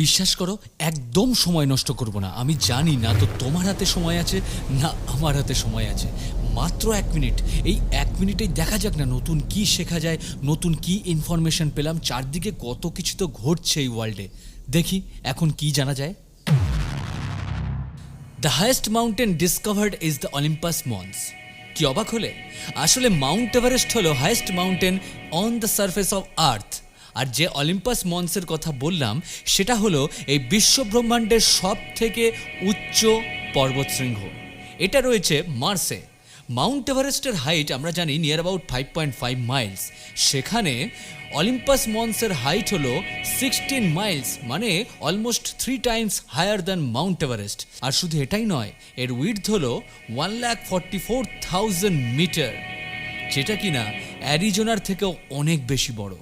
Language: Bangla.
বিশ্বাস করো, একদম সময় নষ্ট করব না। আমি জানি না তো তোমার হাতে সময় আছে, না আমার হাতে সময় আছে। মাত্র এক মিনিট। এই এক মিনিটেই দেখা যাক না নতুন কি শেখা যায়, নতুন কি ইনফরমেশন পেলাম। চারদিকে কত কিছু তো ঘটছে এই ওয়ার্ল্ডে দেখি এখন কি জানা যায়। The highest mountain discovered is the Olympus Mons কি অবাক হলে? আসলে মাউন্ট এভারেস্ট হলো highest mountain on the surface of earth আর যে অলিম্পাস মন্সের কথা বললাম, সেটা হলো এই বিশ্বব্রহ্মাণ্ডের সব থেকে উচ্চ পর্বতশৃঙ্গ। এটা রয়েছে মার্সে। মাউন্ট এভারেস্টের হাইট আমরা জানি near about five point five miles সেখানে অলিম্পাস মন্সের হাইট হলো সিক্সটিন মাইলস মানে almost three times higher than mount Everest. আর শুধু এটাই নয়, এর উইথ হলো one lakh forty four thousand metre যেটা কিনা অ্যারিজোনার থেকেও অনেক বেশি বড়।